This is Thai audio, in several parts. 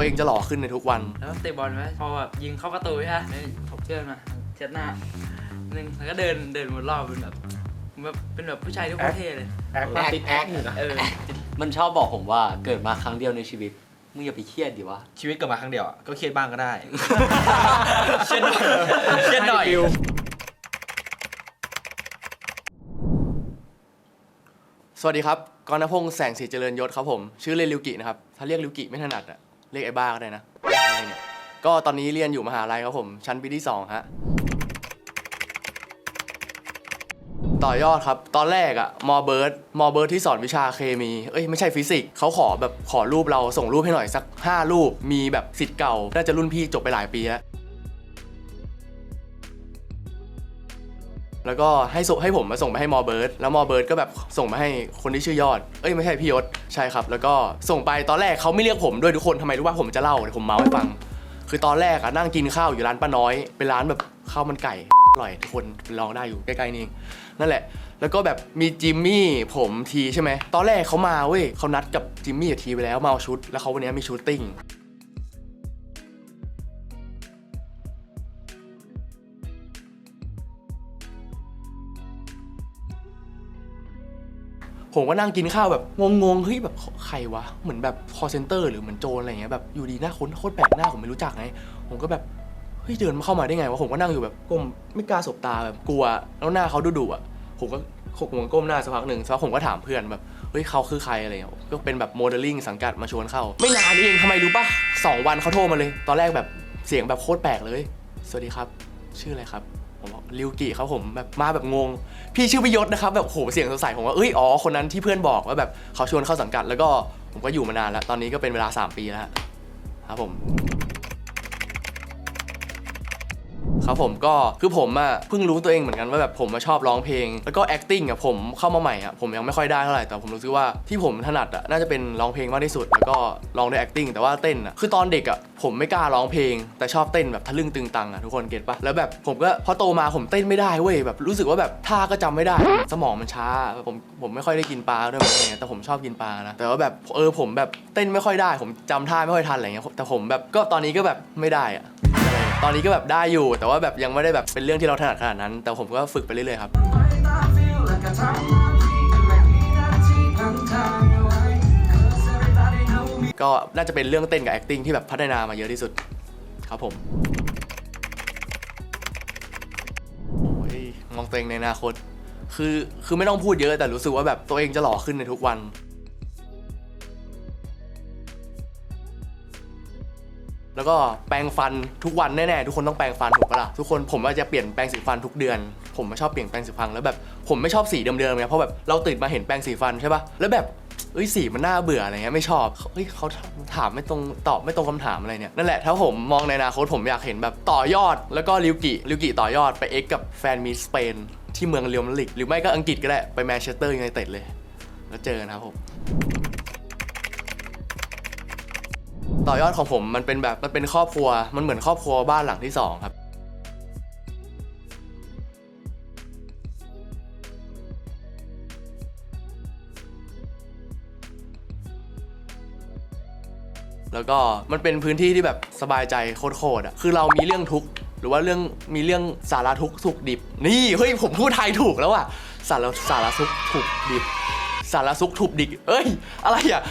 ตัวเองจะหล่อขึ้นในทุกวัน แล้วเตะบอลไหมพอแบบยิงเข้าประตูใช่ไหมนี่ผมเชื่อมาเช็ดหน้าหนึ่งแล้วก็เดินเดินวนรอบเป็นแบบแบบเป็นแบบผู้ชายทุกประเทศเลยแอคติดแอคอยู่นะเออมันชอบบอกผมว่าเกิดมาครั้งเดียวในชีวิตมึงอย่าไปเครียดดิวะ ชีวิตเกิดมาครั้งเดียวอะก็เครียดบ้างก็ได้เช็ดหน่อยเช็ดหน่อยสวัสดีครับกรณพงษ์แสงสีเจริญยศครับผม ชื่อเล่นริวกินะครับ ถ้าเรียกริวกิไม่ถนัดอะ เรียกไอ้บ้าก็ได้นะอะไรเนี่ยก็ตอนนี้เรียนอยู่มหาลัยครับผม ชั้นปีที่2ฮะ ต่อยอดครับ ตอนแรกอะมอเบิร์ดมอเบิร์ดที่สอนวิชาเคมี เอ้ยไม่ใช่ฟิสิกส์เขาขอแบบขอรูปเราส่งรูปให้หน่อยสัก 5 รูป มีแบบสิทธิ์เก่า น่าจะรุ่นพี่จบไปหลายปีแล้ว แล้วก็ให้ส่งให้ผมมาส่งไปให้มอเบิร์ดแล้วมอเบิร์ดก็แบบส่งมาให้คนที่ชื่อยอด เอ้ยไม่ใช่พี่ยศใช่ครับ แล้วก็ส่งไปตอนแรกเขาไม่เรียกผมด้วยทุกคนทำไมรู้ว่าผมจะเล่าเดี๋ยวผมเมาให้ฟัง คือตอนแรกอะนั่งกินข้าวอยู่ร้านป้าน้อยเป็นร้านแบบข้าวมันไก่อร่อยทุกคนลองได้อยู่ใกล้ๆนี่เองนั่นแหละ แล้วก็แบบมีจิมมี่ผมทีใช่ไหมตอนแรกเขามาเว้ยเขานัดกับจิมมี่กับทีไปแล้วมาเอาชุด แล้วเขาวันนี้มีชูตติ้ง ผมก็นั่งกินข้าวแบบงงๆเฮ้ยแบบใครวะเหมือนแบบคอเซนเตอร์หรือเหมือนโจรอะไรเงี้ยแบบอยู่ดีหน้าค้นโคตรแปลกหน้าผมไม่รู้จักไงผมก็แบบเฮ้ยเดินมาเข้ามาได้ไงวะผมก็นั่งอยู่แบบก้มไม่กล้าสบตาแบบกลัว แล้วหน้าเขาดุๆอะผมก็ผมก็ก้มหน้าสักพักหนึ่งสักพักผมก็ถามเพื่อนแบบเฮ้ยเขาคือใครอะไรเงี้ยก็เป็นแบบโมเดลลิ่งสังกัดมาชวนเข้า ไม่นานเองทำไมรู้ปะสองวันเขาโทรมาเลย ตอนแรกแบบเสียงแบบโคตรแปลกเลย สวัสดีครับ ชื่ออะไรครับ ผมบอกริวกิครับผมแบบมาแบบงง พี่ชื่อพิยศนะครับแบบโหเสียงสดใสผมว่าเอ้ยอ๋อคนนั้นที่เพื่อนบอกว่าแบบเขาชวนเข้าสังกัด แล้วก็ผมก็อยู่มานานแล้วตอนนี้ก็เป็นเวลา 3 ปีแล้วครับผม ครับผมก็คือผมอะเพิ่งรู้ตัวเองเหมือนกันว่าแบบผมมาชอบร้องเพลง แล้วก็ acting อะผมเข้ามาใหม่อะผมยังไม่ค่อยได้เท่าไหร่แต่ผมรู้สึกว่าที่ผมถนัดอะน่าจะเป็นร้องเพลงมากที่สุด แล้วก็ร้องด้วย acting แต่ว่าเต้นอะคือตอนเด็กอะผมไม่กล้าร้องเพลง แต่ชอบเต้นแบบทะลึ่งตึงตังอะทุกคนเก็ตปะแล้วแบบผมก็พอโตมาผมเต้นไม่ได้เว้ยแบบรู้สึกว่าแบบท่าก็จำไม่ได้ สมองมันช้าผมผมไม่ค่อยได้กินปลาด้วยอะไรเงี้ยแต่ผมชอบกินปลานะแต่ว่าแบบเออผมแบบเต้นไม่ค่อยได้ ผมจำท่าไม่ค่อยทันอะไรเงี้ยแต่ผมแบบก็ตอนนี้ก็แบบไม่ได้อะ ตอนนี้ก็แบบได้อยู่ แต่ว่าแบบยังไม่ได้แบบเป็นเรื่องที่เราถนัดขนาดนั้น แต่ผมก็ฝึกไปเรื่อยๆครับก็น่าจะเป็นเรื่องเต้นกับ acting ที่แบบพัฒนามาเยอะที่สุดครับผมโอ้ยมองตัวเองในอนาคต คือคือไม่ต้องพูดเยอะแต่รู้สึกว่าแบบตัวเองจะหล่อขึ้นในทุกวัน แล้วก็แปรงฟันทุกวันแน่ๆทุกคนต้องแปรงฟันถูกปะล่ะทุกคนผมว่าจะเปลี่ยนแปรงสีฟันทุกเดือน ผมไม่ชอบเปลี่ยนแปรงสีฟันแล้วแบบผมไม่ชอบสีเดิมๆไงเพราะแบบเราตื่นมาเห็นแปรงสีฟันใช่ปะแล้วแบบเอ้ยสีมันน่าเบื่ออะไรเงี้ยไม่ชอบเฮ้ยเขาถามไม่ตรงตอบไม่ตรงคำถามอะไรเนี่ยนั่นแหละถ้าผมมองในอนาคตผมอยากเห็นแบบต่อยอด แล้วก็ลิวกิลิวกิต่อยอดไปเอ็กกับแฟนมีสเปนที่เมืองเรียมาดริดหรือไม่ก็อังกฤษก็ได้ไปแมนเชสเตอร์ยูไนเต็ดเลย แล้วเจอนนะครับผม ต่อยอดของผมมันเป็นแบบมันเป็นครอบครัว มันเหมือนครอบครัวบ้านหลังที่สองครับ แล้วก็มันเป็นพื้นที่ที่แบบสบายใจโคตรๆอะคือเรามีเรื่องทุกข์หรือว่าเรื่องมีเรื่องสาระทุกข์สุขดิบ นี่เฮ้ยผมพูดไทยถูกแล้วอะสาระสาระทุกข์ถูกดิบสารสุขถูกดิบเอ้ย อะไรอะ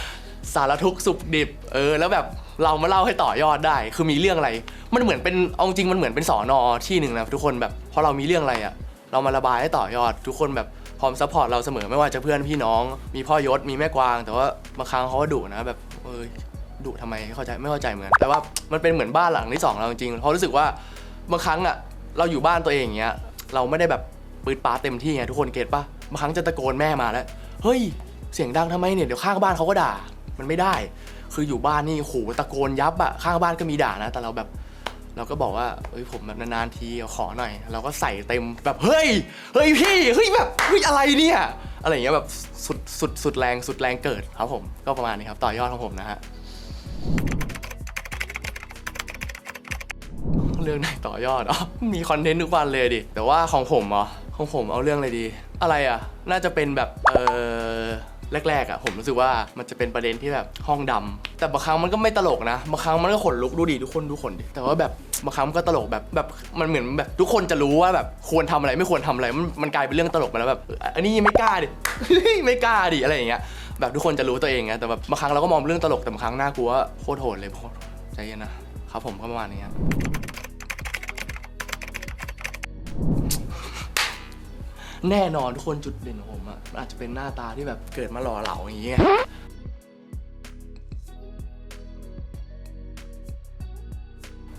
สารทุกข์สุขดิบ เออ แล้วแบบเรามาเล่าให้ต่อยอดได้ คือมีเรื่องอะไร มันเหมือนเป็นเอาจริงมันเหมือนเป็นสอนอที่หนึ่งนะทุกคนแบบพอเรามีเรื่องอะไรอะเรามาระบายให้ต่อยอด ทุกคนแบบพร้อมซัพพอร์ตเราเสมอไม่ว่าจะเพื่อนพี่น้อง มีพ่อยศมีแม่กวาง แต่ว่าบางครั้งเขาก็ดุนะแบบเออดุทำไมเข้าใจไม่เข้าใจเหมือนกันแต่ว่ามันเป็นเหมือนบ้านหลังที่สองเราจริงเพราะรู้สึกว่าบางครั้งอะเราอยู่บ้านตัวเองอย่างเงี้ยเราไม่ได้แบบปืดปาเต็มที่ไงทุกคนเก็ตปะบางครั้งจะตะโกนแม่มาแล้วเฮ้ยเสียงดังทำไมเนี่ยเดี๋ยวข้างบ้านเขาก็ด่า มันไม่ได้ คืออยู่บ้านนี่โหตะโกนยับอะข้างบ้านก็มีด่านะ แต่เราแบบเราก็บอกว่าเอ้ยผมแบบนานๆทีขอหน่อย เราก็ใส่เต็มแบบเฮ้ยเฮ้ยพี่เฮ้ยแบบเฮ้ยอะไรเนี่ยอะไรอย่างเงี้ยแบบสุดสุดสุดแรงสุดแรงเกิดครับผมก็ประมาณนี้ครับต่อยอดของผมนะฮะเรื่องไหนต่อยอดอ๋อมีคอนเทนต์ทุกวันเลยดิแต่ว่าของผมเหรอของผมเอาเรื่องอะไรดี อะไรอะ น่าจะเป็นแบบเออ แรกๆอะผมรู้สึกว่ามันจะเป็นประเด็นที่แบบห้องดำแต่บางครั้งมันก็ไม่ตลกนะบางครั้งมันก็ขนลุกดูดิทุกคนดูขนดิแต่ว่าแบบบางครั้งมันก็ตลกแบบแบบมันเหมือนแบบทุกคนจะรู้ว่าแบบควรทำอะไรไม่ควรทำอะไรมันมันกลายเป็นเรื่องตลกไปแล้วแบบอันนี้ไม่กล้าดิ ไม่กล้าดิอะไรอย่างเงี้ยแบบทุกคนจะรู้ตัวเองไงแต่แบบบางครั้งเราก็มองเป็นเรื่องตลกแต่บางครั้งน่ากลัวโคตรโหดเลยโคตรใจเย็นนะครับผมก็ประมาณนี้ครับ แน่นอนทุกคนจุดเด่นของผมอะมันอาจจะเป็นหน้าตาที่แบบเกิดมาหล่อเหลาอย่างเงี้ย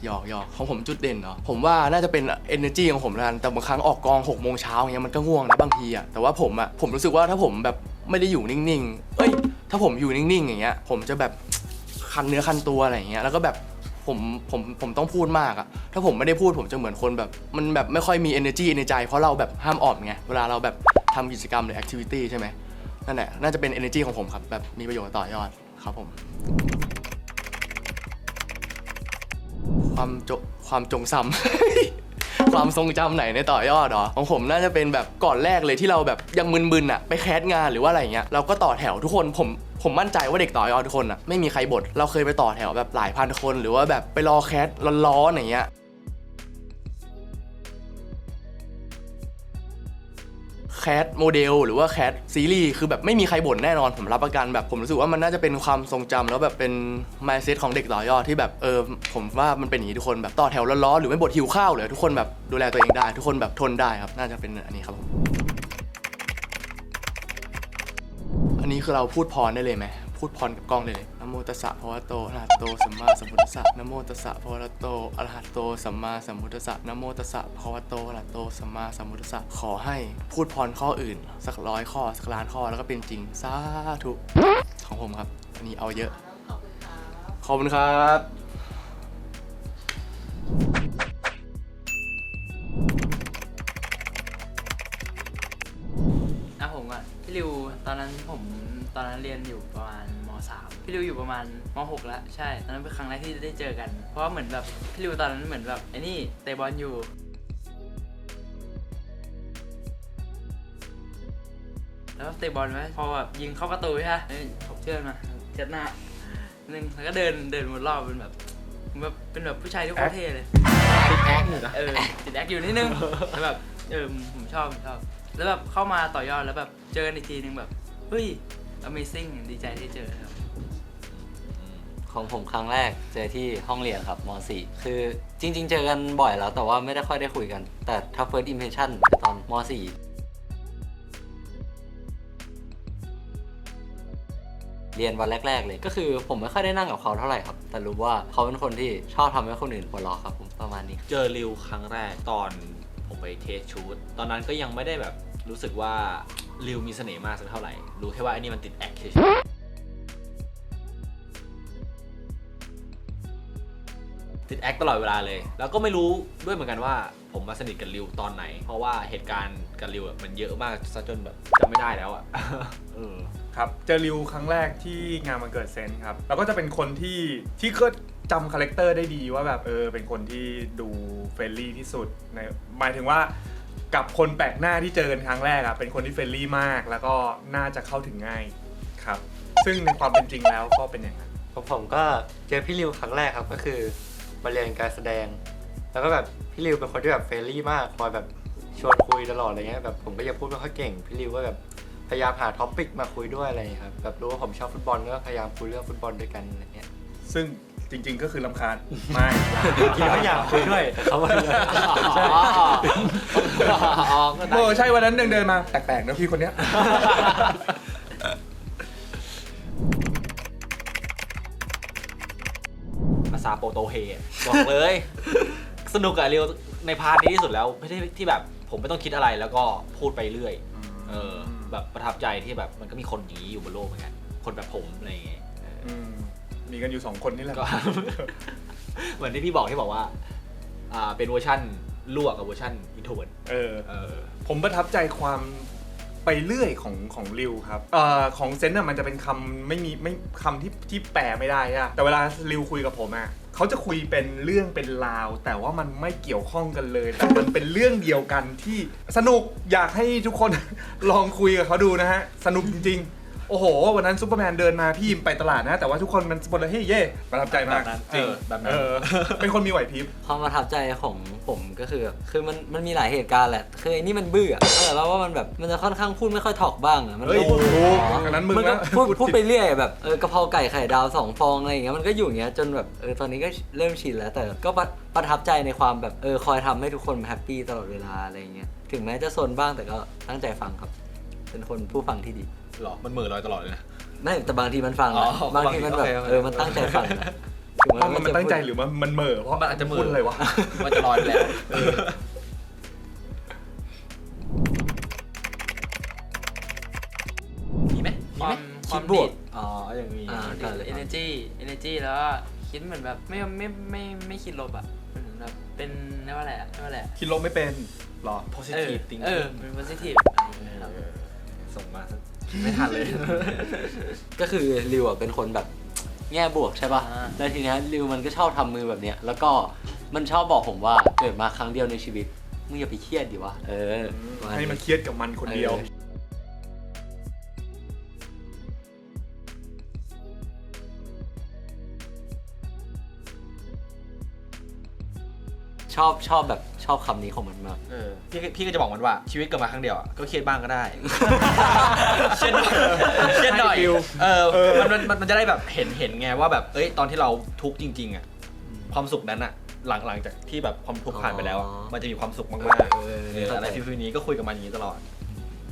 หยอกหยอกของผมจุดเด่นเหรอผมว่าน่าจะเป็น energy ของผมแล้วกันแต่บางครั้งออกกอง6กโมงเช้าอย่างเงี้ยมันก็ง่วงนะบางทีอะแต่ว่าผมอะผมรู้สึกว่าถ้าผมแบบไม่ได้อยู่นิ่งๆเอ้ย ถ้าผมอยู่นิ่งๆอย่างเงี้ย ผมจะแบบคันเนื้อคันตัวอะไรอย่างเงี้ยแล้วก็แบบ ผมผมผมต้องพูดมากอะถ้าผมไม่ได้พูดผมจะเหมือนคนแบบ มันแบบไม่ค่อยมี energy ในใจ เพราะเราแบบห้ามออมไง เวลาเราแบบทำกิจกรรมหรือ activity ใช่ไหมนั่นแหละน่าจะเป็น energy ของผมครับ แบบมีประโยชน์ต่อยอดครับผม ความจความจงซ้ำ ความทรงจำไหนในต่อยอดเหรอของผมน่าจะเป็นแบบก่อนแรกเลยที่เราแบบยังมึนๆอะไปแคสงานหรือว่าอะไรเงี้ยเราก็ต่อแถวทุกคนผมผมมั่นใจว่าเด็กต่อยอดทุกคนอะไม่มีใครบ่นเราเคยไปต่อแถวแบบหลายพันคน หรือว่าแบบไปรอแคสร้อนๆอย่างเงี้ย แคสโมเดลหรือว่าแคสซีรีส์คือแบบไม่มีใครบ่นแน่นอนผมรับประกันแบบผมรู้สึกว่ามันน่าจะเป็นความทรงจำแล้วแบบเป็นมายเซตของเด็กต่อยอดที่แบบเออผมว่ามันเป็นอย่างนี้ทุกคนแบบต่อแถวล้อๆหรือไม่บดหิวข้าวเลยทุกคนแบบดูแลตัวเองได้ ทุกคนแบบทนได้ครับน่าจะเป็นอันนี้ครับผมอันนี้คือเราพูดพรได้เลยไหม พูดพรกับกล้องเลยนะโมตัสสะภะวะโตอะระหะโตสัมมาสัมพุทธัสสะนะโมตัสสะภะวะโตอะระหะโตสัมมาสัมพุทธัสสะนะโมตัสสะภะวะโตอะระหะโตสัมมาสัมพุทธัสสะขอให้พูดพรข้ออื่น สักร้อยข้อสักล้านข้อแล้วก็เป็นจริงสาธุของผมครับอันนี้เอาเยอะขอบคุณครับอะผมก่อนพี่ริวตอนนั้นผม ตอนนั้นเรียนอยู่ประมาณมสามพี่ริวอยู่ประมาณมหกแล้วใช่ ตอนนั้นเป็นครั้งแรกที่ได้เจอกัน เพราะว่าเหมือนแบบพี่ริวตอนนั้นเหมือนแบบไอ้นี่เตะบอลอยู่ แล้วเตะบอลไหมพอแบบยิงเข้าประตูใช่ไหมเอ้ยผมเชื่อมาเช็ดหน้าหนึ่งแล้วก็เดินเดินวนรอบเป็นแบบแบบเป็นแบบผู้ชายที่โคตรเท่เลยเออติดแอคอยู่นิดนึงแล้วแบบเออผมชอบผมชอบ แล้วแบบเข้ามาต่อยอดแล้วแบบเจอกันอีกทีนึงแบบเฮ้ย Amazing ดีใจที่เจอครับ ของผมครั้งแรกเจอที่ห้องเรียนครับม .4 คือจริง ๆ เจอกันบ่อยแล้ว แต่ว่าไม่ได้ค่อยได้คุยกัน แต่ถ้า first impression คือตอนม .4 เรียนวันแรก ๆ เลย ก็คือผมไม่ค่อยได้นั่งกับเขาเท่าไหร่ครับ แต่รู้ว่าเขาเป็นคนที่ชอบทำให้คนอื่นหัวเราะครับผมประมาณนี้ เจอริวครั้งแรกตอนผมไปเทสชูตตอนนั้นก็ยังไม่ได้แบบรู้สึกว่า ริวมีเสน่ห์มากสักเท่าไหร่ รู้แค่ว่าไอ้นี่มันติดแอคเฉยติดแอคตลอดเวลาเลย แล้วก็ไม่รู้ด้วยเหมือนกันว่า ผมมาสนิทกับริวตอนไหน เพราะว่าเหตุการณ์กับริวมันเยอะมากซะจนแบบจำไม่ได้แล้วอะเออครับเจอริวครั้งแรกที่งานวันเกิดเซนครับแล้วก็จะเป็นคนที่ที่ก็จำคาแรคเตอร์ได้ดีว่าแบบเออเป็นคนที่ดูเฟรนลี่ที่สุดในหมายถึงว่า กับคนแปลกหน้าที่เจอกันครั้งแรกอะเป็นคนที่เฟรนลี่มาก แล้วก็น่าจะเข้าถึงง่ายครับ ซึ่งในความเป็นจริงแล้วก็เป็นอย่างนั้นของผมก็เจอพี่ริวครั้งแรกครับก็คือมาเรียนการแสดง แล้วก็แบบพี่ริวเป็นคนที่แบบเฟรนลี่มากคอยแบบชวนคุยตลอดอะไรเงี้ยแบบผมก็ยังพูดไม่ค่อยเก่งพี่ริวก็แบบพยายามหาท็อปิกมาคุยด้วยอะไรอย่างเงี้ยครับแบบรู้ว่าผมชอบฟุตบอลก็พยายามคุยเรื่องฟุตบอลด้วยกันอะไรเงี้ยซึ่ง จริง ๆ ก็คือลำคาญไม่จริงๆก็อยากคุยด้วยแต่เขาไม่ได้อ๋อก็ได้เออใช่วันนั้นเดินเดินๆมาแปลกๆนะพี่คนเนี้ยภาษาโปรโตเฮอะบอกเลย สนุกกับเรียวในพาร์ทนี้ที่สุดแล้วไม่ได้ที่แบบผมไม่ต้องคิดอะไรแล้วก็พูดไปเรื่อย เออ แบบประทับใจที่แบบมันก็มีคนอย่างนี้อยู่บนโลกเหมือนกัน คนแบบผมอะไรอย่างเงี้ยเอออื มมีกันอยู่สองคนนี่แหละก็ เหมือนที่พี่บอกที่บอกว่า อ่า เป็นเวอร์ชั่นลวกกับเวอร์ชั่นอินโทรเวิร์ดเออ เออ ผมประทับใจความไปเรื่อยของของริวครับเอ่อของเซนต์น่ะมันจะเป็นคำไม่มีไม่คำที่ที่แปลไม่ได้อะแต่เวลาริวคุยกับผมอะเขาจะคุยเป็นเรื่องเป็นราว แต่ว่ามันไม่เกี่ยวข้องกันเลย แต่มันเป็นเรื่องเดียวกันที่สนุกอยากให้ทุกคน ลองคุยกับเขาดูนะฮะ สนุกจริง ๆ โอ้โห วันนั้นซูเปอร์แมนเดินมาพี่ยิมไปตลาดนะ แต่ว่าทุกคนมันบนเลยเฮ้ยเย่ประทับใจมากแบบนั้นจริงเออแบบนั้นเออเป็นคนมีไหวพริบ ความประทับใจของผมก็คือแบบคือมันมันมีหลายเหตุการณ์แหละคือไอ้นี่มันบื้ออะแต่ว่าว่ามันแบบมันจะค่อนข้างพูดไม่ค่อยถอกบ้างอะมันเฮ้ยก็พูดถูกอ๋ออันนั้นมึงมันก็นะพูดพูดพูดผิดไปเรื่อยแบบเออกะเพราไก่ไข่ดาวสองฟองอะไรอย่างเงี้ยมันก็อยู่อย่างเงี้ยจนแบบเออตอนนี้ก็เริ่มชินแล้ว แต่ก็ประประทับใจในความแบบเออคอยทำให้ทุกคนแฮปปี้ตลอดเวลาอะไรอย่างเงี้ยถึงแม้จะซนบ้างแต่ก็ตั้งใจฟังครับ เป็นคนผู้ฟังที่ดีหรอ มันเหมือลอยตลอดเลยนะ ไม่แต่บางทีมันฟังอ๋นะอบางทีมันแบบโอเคโอเค เออมันตั้งใจฟังนะถึงแว่ามันมันตั้งใจหรือมันมันเหม่อเพราะมันอาจจะเหม่อ พูดอะไรวะ มันจะลอยไปแล้วมีไหมความมีความไหมดีดอ๋ออย่างมีอ่าดีด energy energy แล้วก็คิดเหมือนแบบไม่ไม่ไม่ไม่คิดลบอะเหมือนแบบเป็นเรียกว่าอะไรอะเรียกว่าอะไรอะคิดลบไม่เป็นหรอโพเออ positive thinking เออเป็น positive เออ ส่งมาซะไม่ทันเลย ก็คือริวอะเป็นคนแบบแง่บวกใช่ป่ะ อ่า แล้วทีเนี้ยริวมันก็ชอบทำมือแบบเนี้ย แล้วก็มันชอบบอกผมว่าเกิดมาครั้งเดียวในชีวิตมึงอย่าไปเครียดดิวะ เออประาณ ให้มันเครียดกับมันคนเดียวออชอบชอบแบบ ชอบคำนี้ของมันมาก เออพี่ก็พี่ก็จะบอกมันว่าชีวิตเกิดมาครั้งเดียวอะก็เครียดบ้างก็ได้เครียดหน่อยเครียดหน่อยให้ฟิลเออเออมันมันมันมันจะได้แบบเห็นเห็นไงว่าแบบเอ้ยตอนที่เราทุกข์จริง ๆอะความสุขนั้นอะหลังหลังจากที่แบบความทุกข์ผ่านไปแล้วอะอ๋อ มันจะมีความสุขมากๆเออเอออะไรฟิลๆนี้ก็คุยกับมันอย่างนี้ตลอด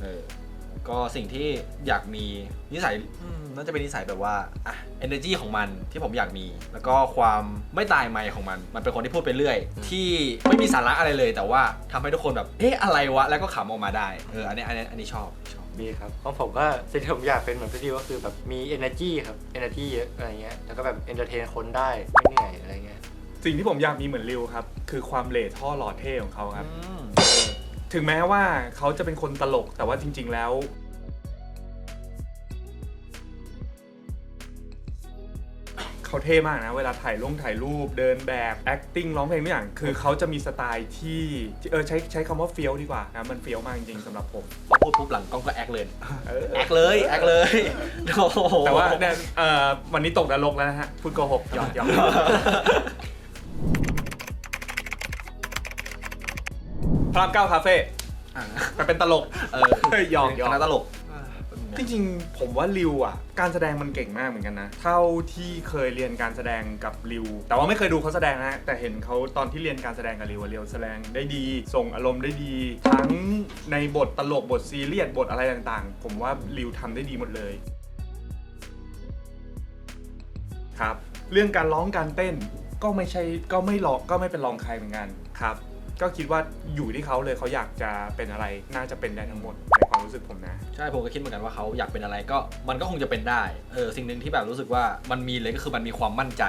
เออ ก็สิ่งที่อยากมีนิสัยอืมน่าจะเป็นนิสัยแบบว่าอะ energy ของมันที่ผมอยากมี แล้วก็ความไม่ตายไม่ของมัน มันเป็นคนที่พูดไปเรื่อย ที่ไม่มีสาระอะไรเลย แต่ว่าทำให้ทุกคนแบบเอ๊ะอะไรวะแล้วก็ขำออกมาได้เอออันนี้อันนี้อันนี้ชอบชอบดีครับของผมก็สิ่งที่ผมอยากเป็นเหมือนพี่ดิวก็คือแบบมี energy ครับ energy เยอะอะไรเงี้ยแล้วก็แบบ entertain คนได้ไม่เหนื่อยอะไรเงี้ยสิ่งที่ผมอยากมีเหมือนริวครับ คือความเหล่ท่อหล่อเท่ของเขาครับอืมถึงแม้ว่าเขาจะเป็นคนตลกแต่ว่าจริง ๆ แล้ว เขาเท่มากนะ เวลาถ่ายลงถ่ายรูปเดินแบบ acting ร้องเพลงทุกอย่าง คือเขาจะมีสไตล์ที่ที่เออใช้ใช้คำว่าเฟี้ยวดีกว่านะมันเฟี้ยวมากจริงๆสำหรับผมพอพูดปุ๊บหลังกล้องก็แอคเลยเออแอคเลยแอคเลยโอ้โหแต่ว่าเนี่ยเอ่อวันนี้ตกนรกแล้วนะฮะพูดโกหกหยอกหยอกพระรามเก้าคาเฟ่อะแต่เป็นตลกเออเฮ้ยหยอกหยอก คณะตลก จริงๆผมว่าริวอะ การแสดงมันเก่งมากเหมือนกันนะ เท่าที่เคยเรียนการแสดงกับริว แต่ว่าไม่เคยดูเขาแสดงนะ แต่เห็นเขาตอนที่เรียนการแสดงกับริวอะริวแสดงได้ดี ส่งอารมณ์ได้ดี ทั้งในบทตลกบทซีเรียสบทอะไรต่างๆ ผมว่าริวทำได้ดีหมดเลย ครับ เรื่องการร้องการเต้นก็ไม่ใช่ก็ไม่รองก็ไม่เป็นรองใครเหมือนกันครับ ก็คิดว่าอยู่ที่เขาเลยเขาอยากจะเป็นอะไรน่าจะเป็นได้ทั้งหมดในความรู้สึกผมนะ ใช่ผมก็คิดเหมือนกันว่าเขาอยากเป็นอะไรก็มันก็คงจะเป็นได้เออสิ่งหนึ่งที่แบบรู้สึกว่ามันมีเลยก็คือมันมีความมั่นใจ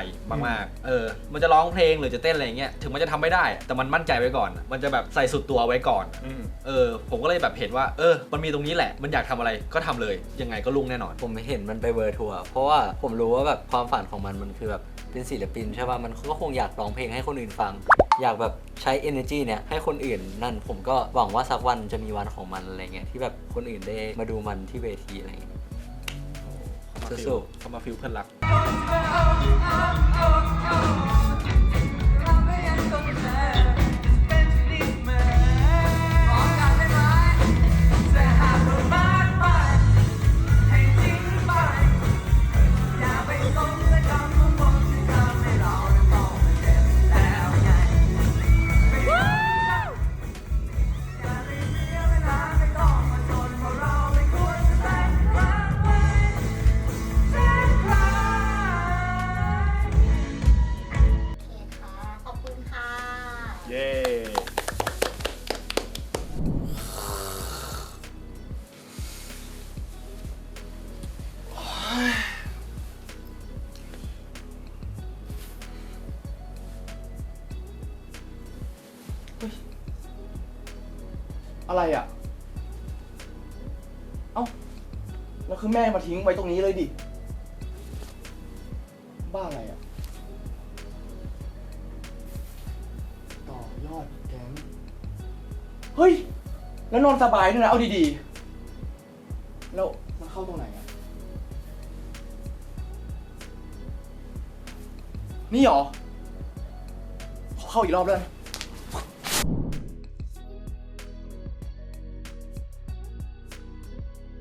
มากๆเออมันจะร้องเพลงหรือจะเต้นอะไรอย่างเงี้ยถึงมันจะทำไม่ได้ แต่มันมั่นใจไว้ก่อน มันจะแบบใส่สุดตัวไว้ก่อนอืมเออผมก็เลยแบบเห็นว่า เออ มันมีตรงนี้แหละ มันอยากทำอะไรก็ทำเลยยังไงก็ลุ่งแน่นอน ผมเห็นมันไปเวอร์ทัวร์เพราะว่าผมรู้ว่าแบบความฝันของมันมันคือแบบ เป็นศิลปินใช่ป่ะมันก็คงอยากร้องเพลงให้คนอื่นฟัง อยากแบบใช้ energy เนี่ยให้คนอื่นนั่นผมก็หวังว่าสักวันจะมีวันของมันอะไรเงี้ยที่แบบคนอื่นได้มาดูมันที่เวทีอะไรเงี้ยสู้ๆ เขามาฟิลเพื่อนรัก อะไรอะ เอ้า แล้วคือแม่มาทิ้งไว้ตรงนี้เลยดิ บ้าอะไรอะ ต่อยอดแก๊ง เฮ้ย แล้วนอนสบายด้วยนะ เอาดีๆ แล้วมันเข้าตรงไหนอะ นี่หรอ เข้าอีกรอบแล้ว